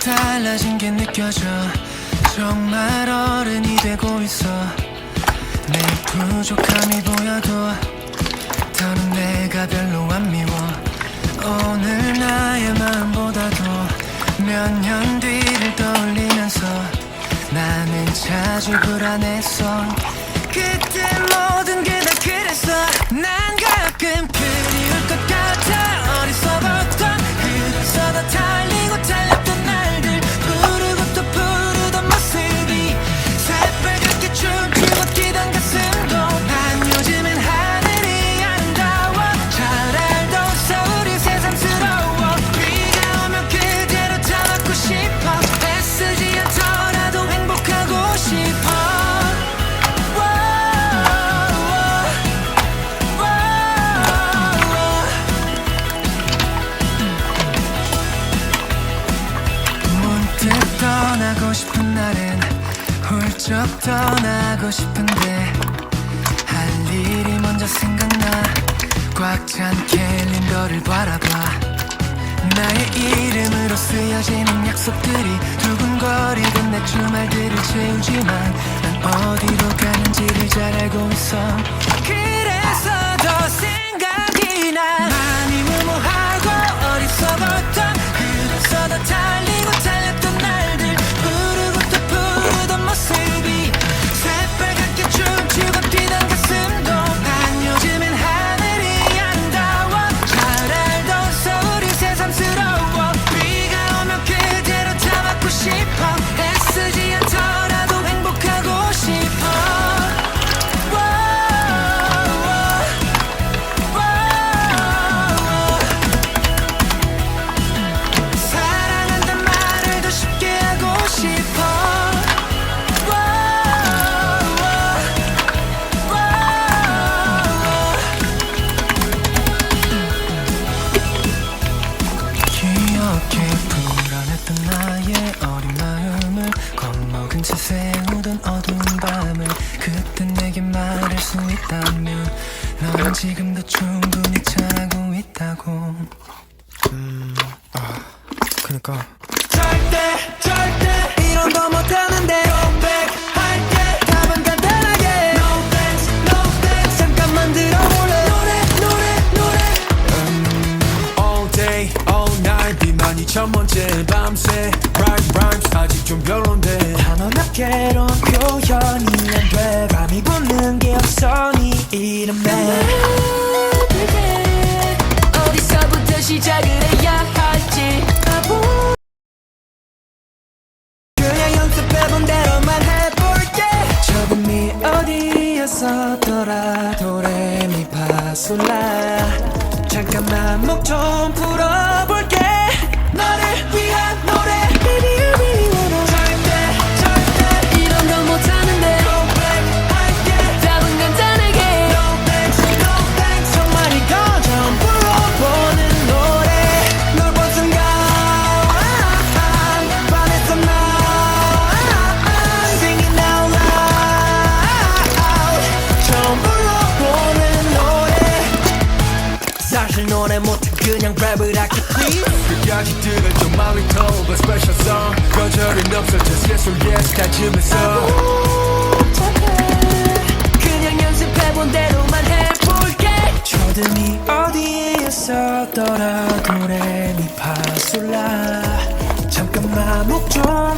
달라진 게 느껴져. 정말 어른이 되고 있어. 내 부족함이 보여도 더는 내가 별로 안 미워. 오늘 나의 마음보다도 몇 년 뒤를 떠올리면서 나는 자주 불안했어. 그때 모든 게 다 떠나고 싶은 날엔 훌쩍 떠나고 싶은데 할 일이 먼저 생각나. 꽉 찬 캘린더를 바라봐. 나의 이름으로 쓰여지는 약속들이 두근거리던 내 주말들을 채우지만 난 어디로 가는지를 잘 알고 있어. 그래 채 새우던 어두운 밤을 그때 내게 말할 수 있다면 너는 지금도 충분히 잘하고 있다고. 그니까. 절대 절대 이런 거 못하는데 도레미파솔라. 잠깐만 목 좀 풀어볼게. 너를 그냥 랩을 하겠지 끝까지 들어줘 my little but special song. 거절은 없어. Just yes or yes. 다짐했어 그냥 연습해본 대로만 해볼게. 초등이 어디에 있었더라 도레미파솔라. 잠깐만 목좀 풀어